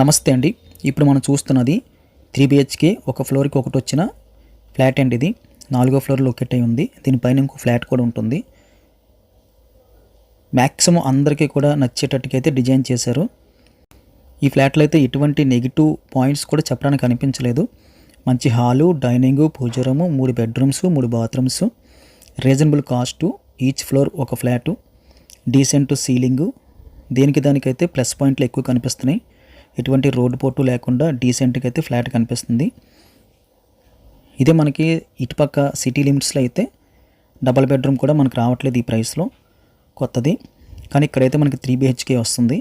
నమస్తే అండి. ఇప్పుడు మనం చూస్తున్నది త్రీ బిహెచ్కే ఒక ఫ్లోర్కి ఒకటి వచ్చిన ఫ్లాట్ అండి ఇది. నాలుగో ఫ్లోర్ లొకేట్ అయి ఉంది. దీనిపైన ఇంకో ఫ్లాట్ కూడా ఉంటుంది. మ్యాక్సిమం అందరికీ కూడా నచ్చేటట్టుకైతే అయితే డిజైన్ చేశారు. ఈ ఫ్లాట్లో అయితే ఎటువంటి నెగిటివ్ పాయింట్స్ కూడా చెప్పడానికి అనిపించలేదు. మంచి హాలు డైనింగ్ పూజరూము మూడు బెడ్రూమ్స్ మూడు bathrooms. Reasonable cost each floor ఒక ఫ్లాటు. Decent ceiling. దేనికి దానికైతే ప్లస్ పాయింట్లు ఎక్కువ కనిపిస్తున్నాయి. ఎటువంటి రోడ్డు పోటు లేకుండా డీసెంట్గా అయితే ఫ్లాట్ కనిపిస్తుంది. ఇదే మనకి ఇటుపక్క సిటీ లిమిట్స్లో అయితే డబల్ బెడ్రూమ్ కూడా మనకు రావట్లేదు ఈ ప్రైస్లో కొత్తది. కానీ ఇక్కడైతే మనకి త్రీ బిహెచ్కే వస్తుంది.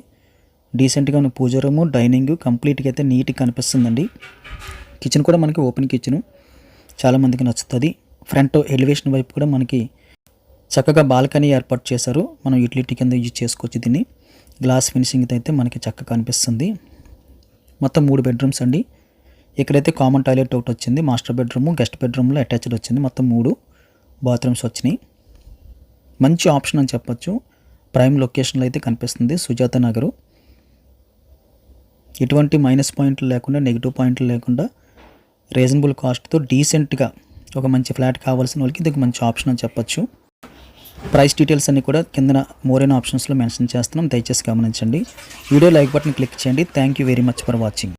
డీసెంట్గా ఉన్న పూజ రూము డైనింగ్ కంప్లీట్గా అయితే నీట్గా కనిపిస్తుందండి. కిచెన్ కూడా మనకి ఓపెన్ కిచెన్ చాలామందికి నచ్చుతుంది. ఫ్రంట్ ఎలివేషన్ వైపు కూడా మనకి చక్కగా బాల్కనీ ఏర్పాటు చేశారు. మనం యూటిలిటీ కింద యూజ్ చేసుకోవచ్చు దీన్ని. గ్లాస్ ఫినిషింగ్ అయితే మనకి చక్కగా కనిపిస్తుంది. మొత్తం మూడు బెడ్రూమ్స్ అండి. ఇక్కడైతే కామన్ టాయిలెట్ ఒకటి వచ్చింది మాస్టర్ బెడ్రూమ్ గెస్ట్ బెడ్రూమ్లో అటాచ్డ్ వచ్చింది. మొత్తం మూడు బాత్రూమ్స్ వచ్చినాయి. మంచి ఆప్షన్ అని చెప్పొచ్చు. ప్రైమ్ లొకేషన్లో అయితే కనిపిస్తుంది సుజాత నగరు. ఎటువంటి మైనస్ పాయింట్లు లేకుండా నెగిటివ్ పాయింట్లు లేకుండా రీజనబుల్ కాస్ట్తో డీసెంట్గా ఒక మంచి ఫ్లాట్ కావాల్సిన వాళ్ళకి ఇది ఒక మంచి ఆప్షన్ అని చెప్పొచ్చు. ప్రైస్ డీటెయిల్స్ అన్ని కూడా కింద మోరైన ఆప్షన్స్లో మెన్షన్ చేస్తున్నాం. దయచేసి గమనించండి. వీడియో లైక్ బటన్ క్లిక్ చేయండి. Thank you very much for watching